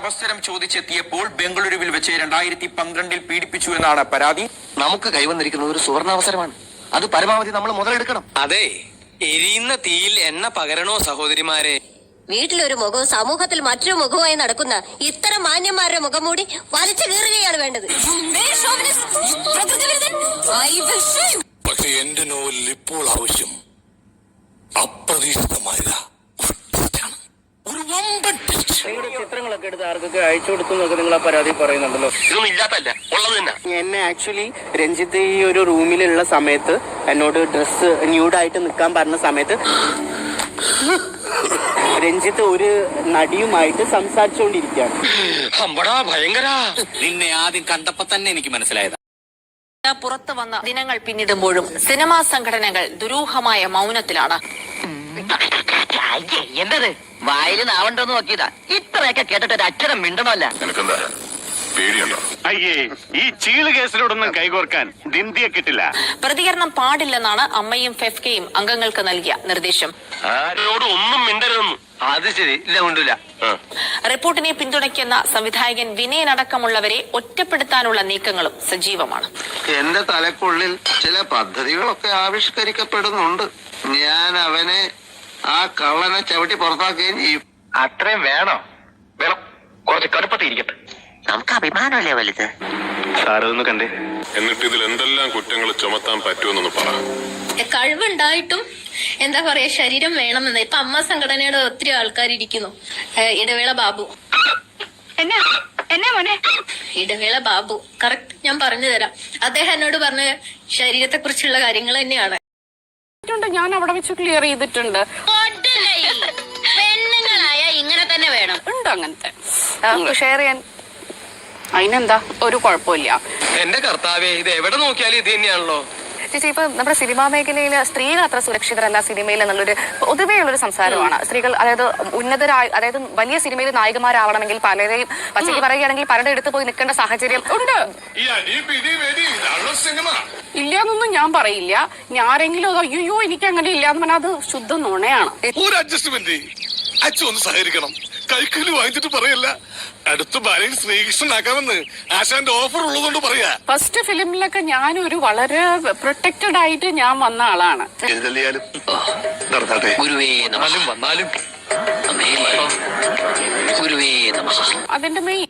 അവസരം ചോദിച്ചെത്തിയപ്പോൾ ബംഗളൂരുവിൽ വെച്ച് രണ്ടായിരത്തി പന്ത്രണ്ടിൽ പീഡിപ്പിച്ചു എന്നാണ് പരാതി. നമുക്ക് കൈവന്നിരിക്കുന്നത് ഒരു സുവർണാവസരമാണ് അത് പരമാവധി നമ്മൾ മുതലെടുക്കണം. അതെ എരിയുന്ന തീയിൽ എണ്ണ പകരണോ സഹോദരിമാരെ? വീട്ടിലൊരു മുഖവും സമൂഹത്തിൽ മറ്റൊരു മുഖവുമായി നടക്കുന്ന ഇത്തരം മാന്യന്മാരുടെ മുഖം മൂടി വലിച്ചു കീറുകയാണ് വേണ്ടത്. പക്ഷെ എന്റെ നോവലിൽ ഇപ്പോൾ ആവശ്യം അപ്രതീക്ഷിതമായതാ ഒരു twist ആണ്. ഒരു വമ്പൻ twist. ചിത്രങ്ങളൊക്കെ എടുത്ത് ആർക്കൊക്കെ അയച്ചു കൊടുത്തു എന്നൊക്കെ നിങ്ങൾ ആ പരാതി പറയുന്നുണ്ടല്ലോ. ഇതൊന്നും ഇല്ലാത്തല്ല ഉള്ളത് തന്നെ. എന്നെ ആക്ച്വലി രഞ്ജിത്ത് ഈ ഒരു റൂമിലുള്ള സമയത്ത് എന്നോട് ഡ്രസ്സ് ന്യൂഡായിട്ട് നിൽക്കാൻ പറഞ്ഞ സമയത്ത് രഞ്ജിത്ത് ഒരു നടിയുമായിട്ട് സംസാരിച്ചുകൊണ്ടിരിക്കുകയാണ്. അമ്പടാ ഭയങ്കര. നിന്നെ ആദ്യം കണ്ടപ്പോ തന്നെ എനിക്ക് മനസ്സിലായത്. പുറത്തു വന്ന ദിനങ്ങൾ പിന്നിടുമ്പോഴും സിനിമാ സംഘടനകൾ ദുരൂഹമായ മൗനത്തിലാണ്. എന്തത് വായിൽ നാവണ്ടോന്ന് നോക്കിയതാ. ഇത്രയൊക്കെ കേട്ടിട്ട് ഒരു അക്ഷരം മിണ്ടണമല്ല. നിനക്കെന്താ? പേടിയുണ്ടോ? അയ്യേ ഈ ചീൾ കേസിലോടൊന്നും കൈകോർക്കാൻ ദിന്തിയെ കിട്ടില്ല. പ്രതികരണം പാടില്ലെന്നാണ് അമ്മയും ഫെഫ്കയും അംഗങ്ങൾക്ക് നൽകിയ നിർദ്ദേശം. ആരോടും ഒന്നും മിണ്ടരുതെന്ന്. അത് ശരി. ഇല്ല കൊണ്ടില്ല റിപ്പോർട്ടിനെ പിന്തുണയ്ക്കുന്ന സംവിധായകൻ വിനയനടക്കമുള്ളവരെ ഒറ്റപ്പെടുത്താനുള്ള നീക്കങ്ങളും സജീവമാണ്. എന്റെ തലക്കുള്ളിൽ ചില പദ്ധതികളൊക്കെ ആവിഷ്കരിക്കപ്പെടുന്നുണ്ട്. ഞാൻ അവനെ ആ കള്ളനെ ചവിട്ടി പുറത്താക്കുകയും ചെയ്യും. അത്രയും വേണോ? വേണം. കുറച്ച് കടുപ്പത്തിരിക്കട്ടെ നമുക്ക് അഭിമാനമല്ലേ വലുത്? സാറൊന്ന് കണ്ടേ. എന്നിട്ട് ഇതിൽ എന്തെല്ലാം കുറ്റങ്ങൾ ചുമത്താൻ പറ്റുമെന്നൊന്ന് പറ. കഴിവുണ്ടായിട്ടും എന്താ പറയാ ശരീരം വേണമെന്ന്. ഇപ്പൊ അമ്മ സംഘടനയുടെ ഒത്തിരി ആൾക്കാർ ഇരിക്കുന്നു ഇടവേള ബാബു. എന്നാ? എന്നാ മോനെ? ഇടവേള ബാബു. കറക്റ്റ് ഞാൻ പറഞ്ഞു തരാം അദ്ദേഹം എന്നോട് പറഞ്ഞ ശരീരത്തെ കുറിച്ചുള്ള കാര്യങ്ങൾ തന്നെയാണ്. ഞാൻ അവിടെ വെച്ച് ക്ലിയർ ചെയ്തിട്ടുണ്ട്. പെണ്ണുങ്ങളായ ഇങ്ങനെ തന്നെ വേണം. ഉണ്ട് അങ്ങനത്തെ? ഷെയർ ചെയ്യാൻ. അതിനെന്താ? ഒരു കുഴപ്പമില്ല. എന്റെ കർത്താവേ ഇത് എവിടെ നോക്കിയാലും ഇത് തന്നെയാണല്ലോ. ചേച്ചി ഇപ്പൊ നമ്മുടെ സിനിമാ മേഖലയിൽ സ്ത്രീകൾ അത്ര സുരക്ഷിതരല്ല സിനിമയിൽ എന്നുള്ളൊരു പൊതുവെയുള്ളൊരു സംസാരമാണ്. സ്ത്രീകൾ അതായത് ഉന്നതരായ അതായത് വലിയ സിനിമയിൽ നായികമാരാവണമെങ്കിൽ പലരെയും പച്ചയ്ക്ക് പറയുകയാണെങ്കിൽ പലരുടെ അടുത്ത് പോയി നിൽക്കേണ്ട സാഹചര്യം ഉണ്ട്. ഇല്ല എന്നൊന്നും ഞാൻ പറയില്ല. ഞാൻ ആരെങ്കിലും അയ്യോ എനിക്ക് അങ്ങനെ ഇല്ല എന്ന് പറഞ്ഞാൽ അത് ശുദ്ധ നുണയാണ്. ഒരു അഡ്ജസ്റ്റ്മെന്റ് അച്ഛൻ ഒന്ന് സഹകരിക്കണം. കൈക്കൂലി വാങ്ങിച്ചിട്ട് പറയല്ല. അടുത്ത ഭാര്യയും ശ്രീകൃഷ്ണനാക്കാമെന്ന് ആശാന്റെ ഓഫർ ഉള്ളതുകൊണ്ട് പറയാ. ഫസ്റ്റ് ഫിലിമിലൊക്കെ ഒരു വളരെ പ്രൊട്ടക്റ്റഡ് ആയിട്ട് ഞാൻ വന്ന ആളാണ്. നടത്താട്ടെ ഗുരുവേ വന്നാലും അതിന്റെ മെയിൻ